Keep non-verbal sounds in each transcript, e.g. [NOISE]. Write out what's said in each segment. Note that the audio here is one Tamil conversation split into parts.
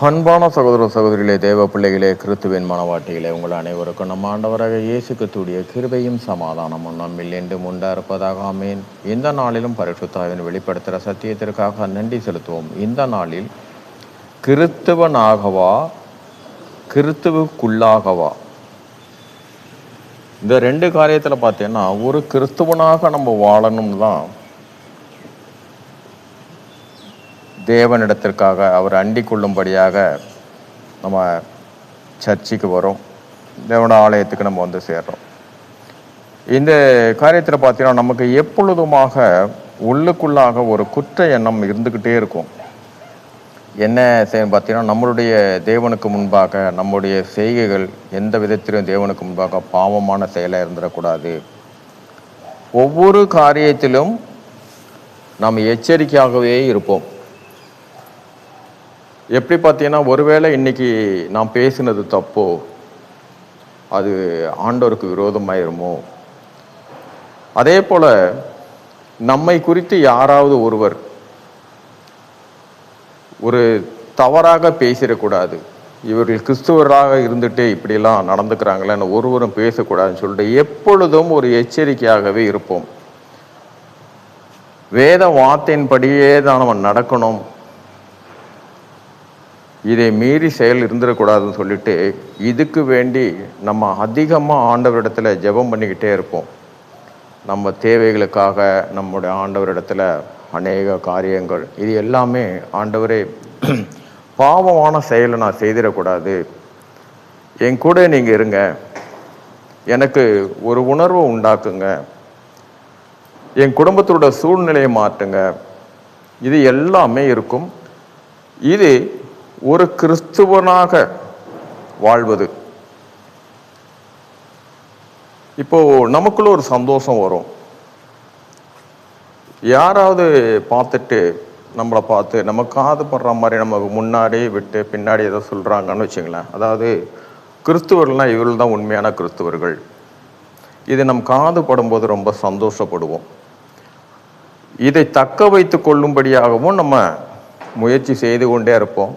அன்பான சகோதர சகோதரிகளே தேவ பிள்ளைகளே கிறித்துவின் மனவாட்டிகளே உங்கள் அனைவருக்கும் நம்ம ஆண்டவராக இயேசு கிறிஸ்துவுடைய கிருபையும் சமாதானமும் நம்மில் என்றும் உண்டா இருப்பதாக ஆமேன். இந்த நாளிலும் பரிசுத்தாவின் வெளிப்படுத்துகிற சத்தியத்திற்காக நன்றி செலுத்துவோம். இந்த நாளில் கிறித்துவனாகவா கிறித்துவுக்குள்ளாகவா இந்த ரெண்டு காரியத்தில் பார்த்தீங்கன்னா ஒரு கிறிஸ்துவனாக நம்ம வாழணும் தான் தேவனிடத்திற்காக அவர் அண்டிக் கொள்ளும்படியாக நம்ம சர்ச்சுக்கு வரோம். தேவன ஆலயத்துக்கு நம்ம வந்து சேர்றோம். இந்த காரியத்தில் பார்த்தீங்கன்னா நமக்கு எப்பொழுதுமாக உள்ளுக்குள்ளாக ஒரு குற்ற எண்ணம் இருந்துக்கிட்டே இருக்கும். என்ன செய்ய பார்த்தீங்கன்னா நம்மளுடைய தேவனுக்கு முன்பாக நம்முடைய செய்கைகள் எந்த விதத்திலும் தேவனுக்கு முன்பாக பாவமான செயலாக இருந்துடக்கூடாது. ஒவ்வொரு காரியத்திலும் நாம் எச்சரிக்கையாகவே இருப்போம். எப்படி பார்த்தீங்கன்னா ஒருவேளை இன்னைக்கு நான் பேசினது தப்போ அது ஆண்டோருக்கு விரோதமாயிருமோ? அதே போல நம்மை குறித்து யாராவது ஒருவர் ஒரு தவறாக பேசிடக்கூடாது. இவர்கள் கிறிஸ்துவராக இருந்துகிட்டே இப்படிலாம் நடந்துக்கிறாங்களேன்னு ஒருவரும் பேசக்கூடாதுன்னு சொல்லிட்டு எப்பொழுதும் ஒரு எச்சரிக்கையாகவே இருப்போம். வேத வார்த்தையின்படியே தான் நம்ம நடக்கணும். இதை மீறி செயல் இருந்துடக்கூடாதுன்னு சொல்லிட்டு இதுக்கு வேண்டி நம்ம அதிகமாக ஆண்டவரிடத்தில் ஜெபம் பண்ணிக்கிட்டே இருப்போம். நம்ம தேவைகளுக்காக நம்முடைய ஆண்டவரிடத்தில் அநேக காரியங்கள் இது எல்லாமே ஆண்டவரே [CLEARS THROAT] பாவமான செயலை நான் செய்திடக்கூடாது. என் கூட நீங்கள் இருங்க. எனக்கு ஒரு உணர்வை உண்டாக்குங்க. என் குடும்பத்தோட சூழ்நிலையை மாற்றுங்க இது எல்லாமே இருக்கும். இது ஒரு கிறிஸ்துவனாக வாழ்வது. இப்போ நமக்குள்ள ஒரு சந்தோஷம் வரும். யாராவது பார்த்துட்டு நம்மளை பார்த்து நம்ம காது படுற மாதிரி நமக்கு முன்னாடி விட்டு பின்னாடி ஏதோ சொல்கிறாங்கன்னு வச்சுங்களேன். அதாவது கிறிஸ்துவர்கள்லாம் இவர்கள் தான் உண்மையான கிறிஸ்துவர்கள். இது நம் காது படும்போது ரொம்ப சந்தோஷப்படுவோம். இதை தக்க வைத்து கொள்ளும்படியாகவும் நம்ம முயற்சி செய்து கொண்டே இருப்போம்.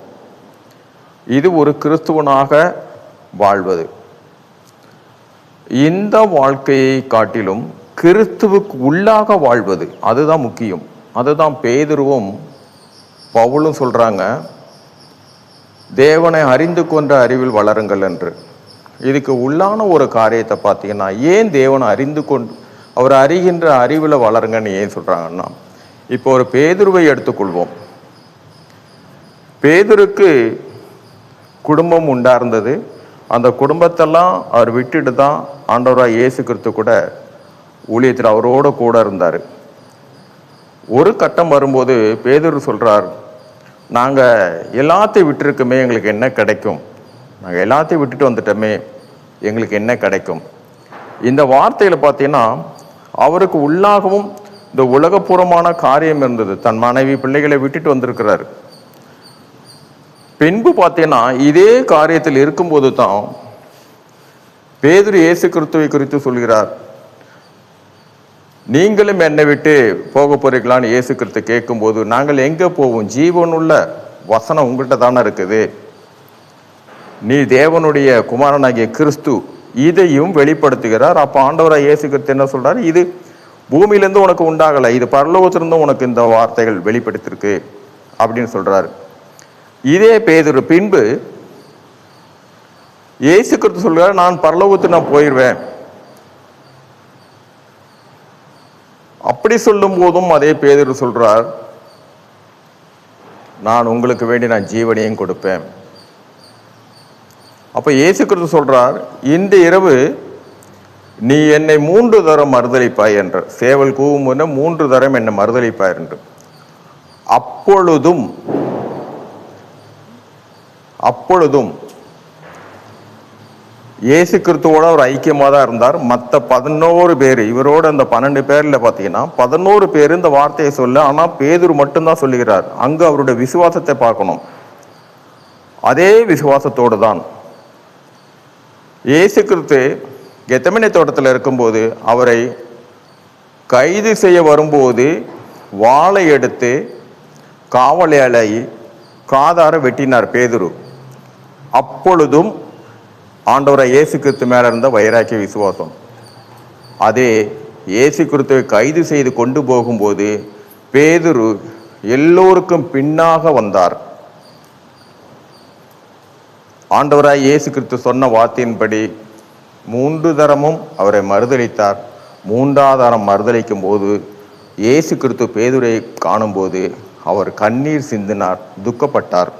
இது ஒரு கிறிஸ்துவனாக வாழ்வது. இந்த வாழ்க்கையை காட்டிலும் கிறிஸ்துவுக்கு உள்ளாக வாழ்வது அதுதான் முக்கியம். அதுதான் பேதுருவும் பவுலும் சொல்றாங்க தேவனை அறிந்து கொண்ட அறிவில் வளருங்கள் என்று. இதுக்கு உள்ளான ஒரு காரியத்தை பார்த்தீங்கன்னா ஏன் தேவனை அறிந்து கொண்டு அவர் அறிகின்ற அறிவில் வளருங்கன்னு ஏன் சொல்றாங்கன்னா இப்போ ஒரு பேதுருவை எடுத்துக்கொள்வோம். பேதுருக்கு குடும்பம் உண்டார்ந்தது. அந்த குடும்பத்தெல்லாம் அவர் விட்டுட்டு தான் ஆண்டவராக இயேசு கிறிஸ்து கூட ஊழியத்தில் அவரோட கூட இருந்தார். ஒரு கட்டம் வரும்போது பேதூர் சொல்கிறார் நாங்கள் எல்லாத்தையும் விட்டுருக்குமே எங்களுக்கு என்ன கிடைக்கும்? நாங்கள் எல்லாத்தையும் விட்டுட்டு வந்துட்டோமே எங்களுக்கு என்ன கிடைக்கும்? இந்த வார்த்தையில் பார்த்தீங்கன்னா அவருக்கு உள்ளாகவும் இந்த உலகபூர்வமான காரியம் இருந்தது. தன் மனைவி பிள்ளைகளை விட்டுட்டு வந்திருக்கிறார். பின்பு பார்த்தீங்கன்னா இதே காரியத்தில் இருக்கும்போது தான் பேதுரு இயேசு கிறிஸ்துவை குறித்து சொல்கிறார். நீங்களும் என்னை விட்டு போக போறீங்களான்னு இயேசு கிறிஸ்து கேட்கும்போது நாங்கள் எங்கே போவோம்? ஜீவனுள்ள வசனம் உங்கள்கிட்ட தானே இருக்குது. நீ தேவனுடைய குமாரனாகிய கிறிஸ்து இதையும் வெளிப்படுத்துகிறார். அப்போ ஆண்டவராக இயேசு கிறிஸ்து என்ன சொல்கிறார் இது பூமியிலேருந்து உனக்கு உண்டாகலை. இது பரலோகத்திலிருந்து உனக்கு இந்த வார்த்தைகள் வெளிப்படுத்திருக்கு அப்படின்னு சொல்கிறாரு இதே பேதுரு பின்பு இயேசு கிறிஸ்து சொல்கிறார் நான் பரலோகத்துக்கு நான் போயிடுவேன் அப்படி சொல்லும் போதும் அதே பேதர் சொல்றார் நான் உங்களுக்கு வேண்டி நான் ஜீவனையும் கொடுப்பேன். அப்ப இயேசு கிறிஸ்து சொல்றார் இந்த இரவு நீ என்னை மூன்று தரம் மறுதளிப்பாய் என்று. சேவல் கூவும் மூன்று தரம் என்னை மறுதளிப்பாய் என்று. அப்பொழுதும் அப்பொழுதும் இயேசு கிறிஸ்துவோட ஒரு ஐக்கியமாக தான் இருந்தார். மற்ற பதினோரு பேர் இவரோட அந்த பன்னெண்டு பேரில் பார்த்தீங்கன்னா பதினோரு பேர் இந்த வார்த்தையை சொல்ல ஆனால் பேதூர் மட்டும்தான் சொல்லுகிறார். அங்கு அவருடைய விசுவாசத்தை பார்க்கணும். அதே விசுவாசத்தோடு தான் இயேசு கிறிஸ்து கெத்தமனை தோட்டத்தில் இருக்கும்போது அவரை கைது செய்ய வரும்போது வாளை எடுத்து காவலாளி காதார வெட்டினார் பேதுரு. அப்பொழுதும் ஆண்டவரை இயேசு கிறிஸ்து மேலே இருந்த வைராக்கிய விசுவாசம். அதே இயேசு கிறிஸ்துவை கைது செய்து கொண்டு போகும்போது பேதுரு எல்லோருக்கும் பின்னாக வந்தார். ஆண்டவராய் இயேசு கிறிஸ்து சொன்ன வார்த்தையின்படி மூன்று தரமும் அவரை மறுதளித்தார். மூன்றாவது தரம் மறுதளிக்கும் போது இயேசு கிறிஸ்து பேதுரை காணும்போது அவர் கண்ணீர் சிந்தினார் துக்கப்பட்டார்.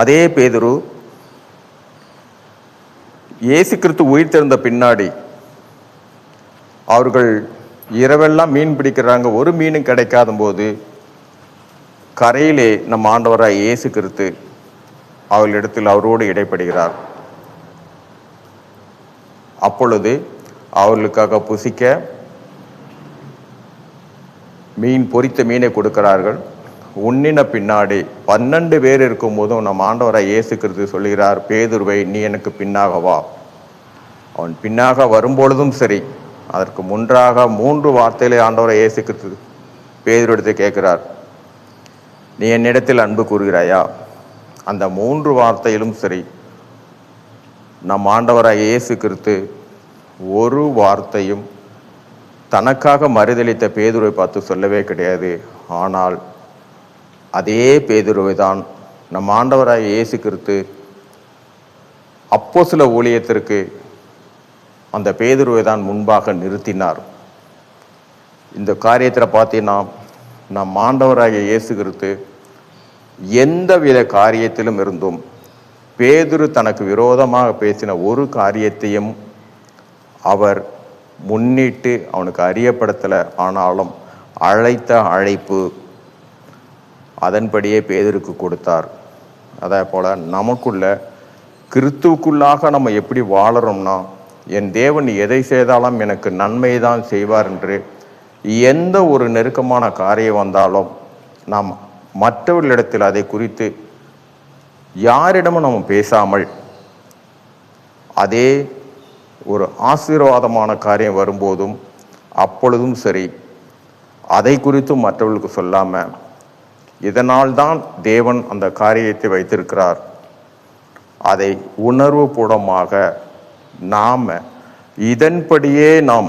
அதே பேதுரு இயேசு கிறிஸ்து திறந்த பின்னாடி அவர்கள் இரவெல்லாம் மீன் பிடிக்கிறாங்க ஒரு மீனும் கிடைக்காத போது கரையிலே நம் ஆண்டவராக இயேசு கிறிஸ்து அவர்களிடத்தில் அவரோடு இடைப்படுகிறார். அப்பொழுது அவர்களுக்காக புசிக்க மீன் பொரித்த மீனை கொடுக்கிறார்கள். உன்னின பின்னாடி பன்னெண்டு பேர் இருக்கும் போதும் நம் ஆண்டவராய் இயேசு கிறிஸ்து சொல்கிறார் பேதுருவை நீ எனக்கு பின்னாக வா. அவன் பின்னாக வரும்பொழுதும் சரி அதற்கு முன்றாக மூன்று வார்த்தையிலே ஆண்டவரை இயேசு கிறிஸ்து பேதுருவிடத்தை கேட்கிறார். நீ என்னிடத்தில் அன்பு கூறுகிறாயா? அந்த மூன்று வார்த்தையிலும் சரி நம் ஆண்டவராக இயேசு கிறிஸ்து ஒரு வார்த்தையும் தனக்காக மறுதளித்த பேதுருவை பார்த்து சொல்லவே கிடையாது. ஆனால் அதே பேதுருவை தான் நம் ஆண்டவராக இயேசு கிறிஸ்து அப்போ சில ஊழியத்திற்கு அந்த பேதுருவை தான் முன்பாக நிறுத்தினார். இந்த காரியத்தில் பார்த்தீங்கன்னா நம் ஆண்டவராக இயேசு கிறிஸ்து எந்தவித காரியத்திலும் இருந்தும் பேதுரு தனக்கு விரோதமாக பேசின ஒரு காரியத்தையும் அவர் முன்னிட்டு அவனுக்கு அறியப்படுத்தலை. ஆனாலும் அழைத்த அழைப்பு அதன்படியே பேதருக்கு கொடுத்தார். அதே போல் நமக்குள்ள கிறிஸ்துவுக்குள்ளாக நம்ம எப்படி வாழறோம்னா என் தேவன் எதை செய்தாலும் எனக்கு நன்மை தான் செய்வார் என்று எந்த ஒரு நெருக்கமான காரியம் வந்தாலும் நாம் மற்றவர்களிடத்தில் அதை குறித்து யாரிடமும் நம்ம பேசாமல் அதே ஒரு ஆசீர்வாதமான காரியம் வரும்போதும் அப்பொழுதும் சரி அதை குறித்தும் மற்றவர்களுக்கு சொல்லாமல் இதனால் தான் தேவன் அந்த காரியத்தை வைத்திருக்கிறார். அதை உணர்வுபூர்வமாக நாம் இதன்படியே நாம்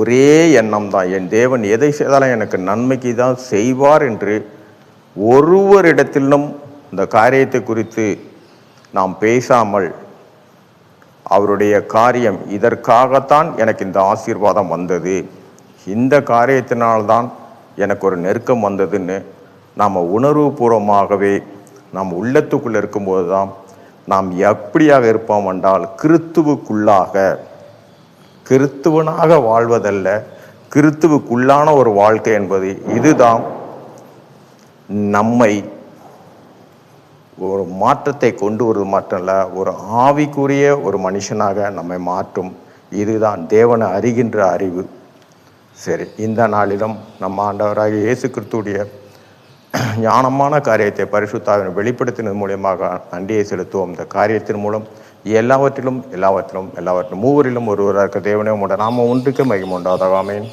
ஒரே எண்ணம் தான் என் தேவன் எதை செய்தாலும் எனக்கு நன்மைக்கு தான் செய்வார் என்று ஒருவரிடத்திலும் இந்த காரியத்தை குறித்து நாம் பேசாமல் அவருடைய காரியம் இதற்காகத்தான் எனக்கு இந்த ஆசீர்வாதம் வந்தது. இந்த காரியத்தினால்தான் எனக்கு ஒரு நெருக்கம் வந்ததுன்னு நாம் உணர்வுபூர்வமாகவே நாம் உள்ளத்துக்குள்ளே இருக்கும்போது தான் நாம் எப்படியாக இருப்போம் என்றால் கிறித்துவுக்குள்ளாக கிறித்துவனாக வாழ்வதல்ல கிறித்துவுக்குள்ளான ஒரு வாழ்க்கை என்பது இதுதான் நம்மை ஒரு மாற்றத்தை கொண்டு வருவது மட்டும் இல்லை ஒரு ஆவிக்குரிய ஒரு மனுஷனாக நம்மை மாற்றும். இதுதான் தேவனை அறிகின்ற அறிவு. சரி இந்த நாளிலும் நம்ம ஆண்டவராக இயேசு கிறிஸ்துடைய ஞானமான காரியத்தை பரிசுத்தாவின் வெளிப்படுத்தினது மூலியமாக நன்றியை செலுத்துவோம். இந்த காரியத்தின் மூலம் எல்லாவற்றிலும் எல்லாவற்றிலும் எல்லாவற்றிலும் மூவரிலும் ஒருவராக இருக்க தேவனே உண்ட நாம ஒன்றுக்கு மகிமுண்டாதாமேன்